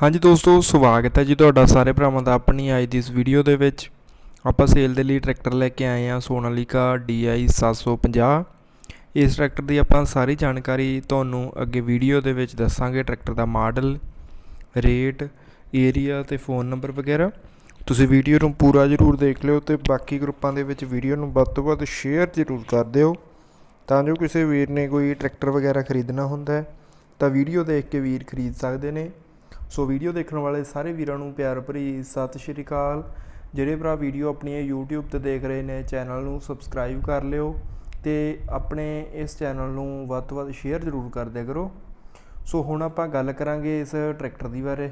ਹਾਂਜੀ ਦੋਸਤੋ, ਸਵਾਗਤ ਹੈ ਜੀ ਤੁਹਾਡਾ ਸਾਰੇ ਭਰਾਵਾਂ ਦਾ ਆਪਣੀ ਅੱਜ ਦੀ ਇਸ ਵੀਡੀਓ ਦੇ ਵਿੱਚ। ਆਪਾਂ ਸੇਲ ਦੇ ਲਈ ਟਰੈਕਟਰ ਲੈ ਕੇ ਆਏ ਹਾਂ ਸੋਨਾਲੀਕਾ DI 750 ਇਸ ਟਰੈਕਟਰ ਦੀ ਆਪਾਂ ਸਾਰੀ ਜਾਣਕਾਰੀ ਤੁਹਾਨੂੰ ਅੱਗੇ ਵੀਡੀਓ ਦੇ ਵਿੱਚ ਦੱਸਾਂਗੇ ਟਰੈਕਟਰ ਦਾ ਮਾਡਲ ਰੇਟ ਏਰੀਆ ਤੇ ਫੋਨ ਨੰਬਰ ਵਗੈਰਾ। ਤੁਸੀਂ ਵੀਡੀਓ ਨੂੰ ਪੂਰਾ ਜ਼ਰੂਰ ਦੇਖ ਲਿਓ ਤੇ ਬਾਕੀ ਗਰੁੱਪਾਂ ਦੇ ਵਿੱਚ ਵੀਡੀਓ ਨੂੰ ਵੱਧ ਤੋਂ ਵੱਧ ਸ਼ੇਅਰ ਜ਼ਰੂਰ ਕਰ ਦਿਓ। ਤਾਂ ਜੋ ਕਿਸੇ ਵੀਰ ਨੇ ਕੋਈ ਟਰੈਕਟਰ ਵਗੈਰਾ ਖਰੀਦਣਾ ਹੁੰਦਾ ਹੈ, ਤਾਂ ਵੀਡੀਓ ਦੇਖ ਕੇ ਵੀਰ ਖਰੀਦ ਸਕਦੇ ਨੇ। ਸੋ ਵੀਡੀਓ ਦੇਖਣ ਵਾਲੇ ਸਾਰੇ ਵੀਰਾਂ ਨੂੰ ਪਿਆਰ ਭਰੀ ਸਤਿ ਸ਼੍ਰੀ ਅਕਾਲ। ਜਿਹੜੇ ਭਰਾ ਵੀਡੀਓ ਆਪਣੀ ਇਹ YouTube ਤੇ ਦੇਖ ਰਹੇ ਨੇ, ਚੈਨਲ ਨੂੰ ਸਬਸਕ੍ਰਾਈਬ ਕਰ ਲਿਓ ਤੇ ਆਪਣੇ ਇਸ ਚੈਨਲ ਨੂੰ ਵੱਧ ਤੋਂ ਵੱਧ ਸ਼ੇਅਰ ਜ਼ਰੂਰ ਕਰ ਦਿਆ ਕਰੋ। ਸੋ ਹੁਣ ਆਪਾਂ ਗੱਲ ਕਰਾਂਗੇ ਇਸ ਟਰੈਕਟਰ ਦੀ ਬਾਰੇ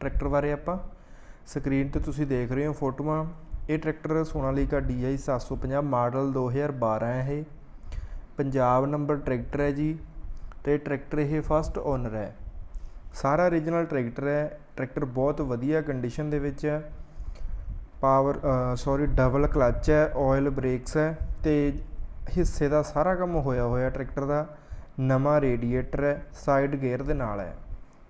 ਟਰੈਕਟਰ ਬਾਰੇ ਆਪਾਂ। ਸਕਰੀਨ ਤੇ ਤੁਸੀਂ ਦੇਖ ਰਹੇ ਹੋ ਫੋਟੋਆਂ। ਇਹ ਟਰੈਕਟਰ ਸੋਨਾਲੀਕਾ DI 750 ਮਾਡਲ 2012 ਹੈ ਇਹ। ਪੰਜਾਬ ਨੰਬਰ ਟਰੈਕਟਰ ਹੈ ਜੀ ਤੇ ਟਰੈਕਟਰ ਇਹ ਫਸਟ ਓਨਰ ਹੈ। ਸਾਰਾ origignal ਟਰੈਕਟਰ ਹੈ ਟਰੈਕਟਰ ਬਹੁਤ ਵਧੀਆ ਕੰਡੀਸ਼ਨ ਦੇ ਵਿੱਚ ਹੈ। ਪਾਵਰ ਸੌਰੀ ਡਬਲ ਕਲੱਚ ਹੈ ਆਇਲ ਬ੍ਰੇਕਸ ਹੈ ਤੇ ਹਿੱਸੇ ਦਾ ਸਾਰਾ ਕੰਮ ਹੋਇਆ ਹੋਇਆ ਟਰੈਕਟਰ ਦਾ, ਨਵਾਂ ਰੇਡੀਏਟਰ ਹੈ ਸਾਈਡ ਗੇਅਰ ਦੇ ਨਾਲ ਹੈ।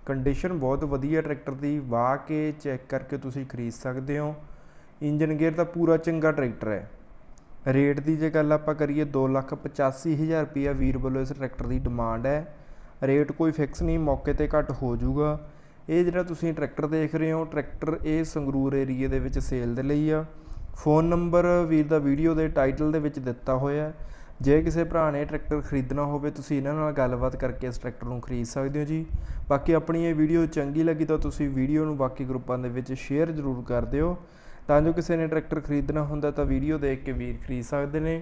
ਕੰਡੀਸ਼ਨ ਬਹੁਤ ਵਧੀਆ ਟਰੈਕਟਰ ਦੀ, ਵਾਹ ਕੇ ਚੈੱਕ ਕਰਕੇ ਤੁਸੀਂ ਖਰੀਦ ਸਕਦੇ ਹੋ। ਇੰਜਨ ਗੇਅਰ ਤਾਂ ਪੂਰਾ ਚੰਗਾ ਟਰੈਕਟਰ ਹੈ। ਰੇਟ ਦੀ ਜੇ ਗੱਲ ਆਪਾਂ ਕਰੀਏ 285000 ਰੁਪਇਆ ਵੀਰ ਵੱਲੋਂ ਇਸ ਟਰੈਕਟਰ ਦੀ ਡਿਮਾਂਡ ਹੈ। ਰੇਟ ਕੋਈ ਫਿਕਸ ਨਹੀਂ, ਮੌਕੇ ਤੇ ਘੱਟ ਹੋ ਜਾਊਗਾ। ਇਹ ਜਿਹੜਾ ਤੁਸੀਂ ਟਰੈਕਟਰ ਦੇਖ ਰਹੇ ਹੋ, ਟਰੈਕਟਰ ਇਹ ਸੰਗਰੂਰ ਏਰੀਏ ਦੇ ਵਿੱਚ ਸੇਲ ਦੇ ਲਈ ਆ। ਫੋਨ ਨੰਬਰ ਵੀਰ ਦਾ ਵੀਡੀਓ ਦੇ ਟਾਈਟਲ ਦੇ ਵਿੱਚ ਦਿੱਤਾ ਹੋਇਆ ਹੈ। ਜੇ ਕਿਸੇ ਭਰਾ ਨੇ ਟਰੈਕਟਰ ਖਰੀਦਣਾ ਹੋਵੇ, ਤੁਸੀਂ ਇਹਨਾਂ ਨਾਲ ਗੱਲਬਾਤ ਕਰਕੇ ਇਸ ਟਰੈਕਟਰ ਨੂੰ ਖਰੀਦ ਸਕਦੇ ਹੋ ਜੀ। ਬਾਕੀ ਆਪਣੀ ਇਹ ਵੀਡੀਓ ਚੰਗੀ ਲੱਗੀ ਤਾਂ ਤੁਸੀਂ ਵੀਡੀਓ ਨੂੰ ਬਾਕੀ ਗਰੁੱਪਾਂ ਦੇ ਵਿੱਚ ਸ਼ੇਅਰ ਜ਼ਰੂਰ ਕਰ ਦਿਓ। ਤਾਂ ਜੋ ਕਿਸੇ ਨੇ ਟਰੈਕਟਰ ਖਰੀਦਣਾ ਹੁੰਦਾ ਤਾਂ ਵੀਡੀਓ ਦੇਖ ਕੇ ਵੀਰ ਖਰੀਦ ਸਕਦੇ ਨੇ।